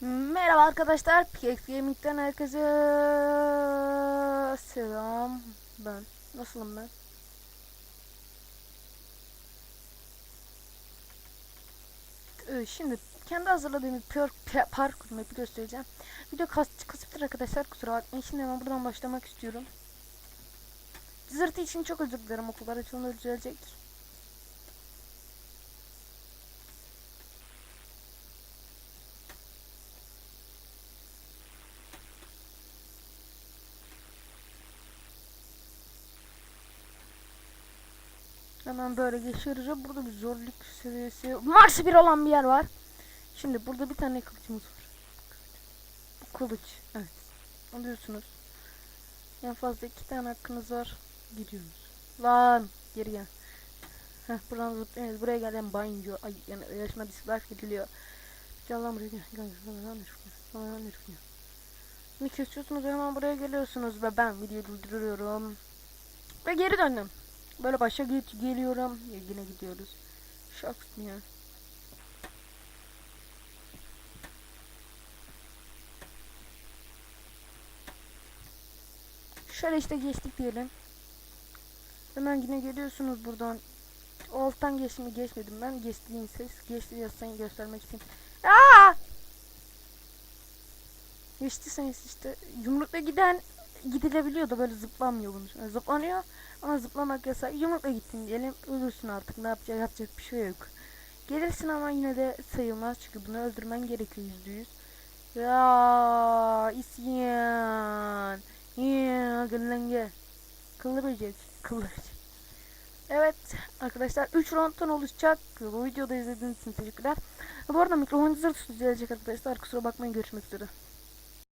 Merhaba arkadaşlar, PX Gaming'den herkese selam. Ben, nasılım ben? Ee, Şimdi kendi hazırladığım bir parkur map'i göstereceğim. Video kas, kasıptır arkadaşlar, kusura bakmayın. Şimdi hemen buradan başlamak istiyorum. Zırtı için çok özür dilerim, okullar açılınca düzelecek. Hemen böyle geçiyoruz. Burada bir zorluk seviyesi max bir olan bir yer var. Şimdi burada bir tane kılıcımız var. Bu kılıç. Evet. Alıyorsunuz. En fazla iki tane hakkınız var. Gidiyorsunuz. Lan geri gel. Heh buradan zıplıyoruz. Buraya gelen banyo. Ay yani yarışma dislike ediliyor. Gel lan buraya gel. Gel gel lan Lan lan lan Şimdi kesiyorsunuz hemen buraya geliyorsunuz ve ben videoyu durduruyorum. Ve geri döndüm. Böyle başa git geliyorum. Ya yine gidiyoruz. Ya? Şöyle işte geçtik diyelim. Hemen yine geliyorsunuz buradan. Alttan geçimi geçmedim ben. Geçtiğin ses. Geçti yazsan göstermek için. Aa! Geçtiyseniz işte yumrukla giden gidilebiliyor da böyle zıplanmıyor bunun. Zıplanıyor ama zıplamak yasak. Yumrukla gittin diyelim ölürsün artık ne yapacak yapacak bir şey yok. Gelirsin ama yine de sayılmaz çünkü bunu öldürmen gerekiyor yüzde yüz. Ya isyan. Ya böcek. Kıllı böcek. Evet arkadaşlar 3 round'dan oluşacak. Bu videoda izlediğiniz için teşekkürler. Bu arada mikrofon zırt düzelecek arkadaşlar. Kusura bakmayın görüşmek üzere.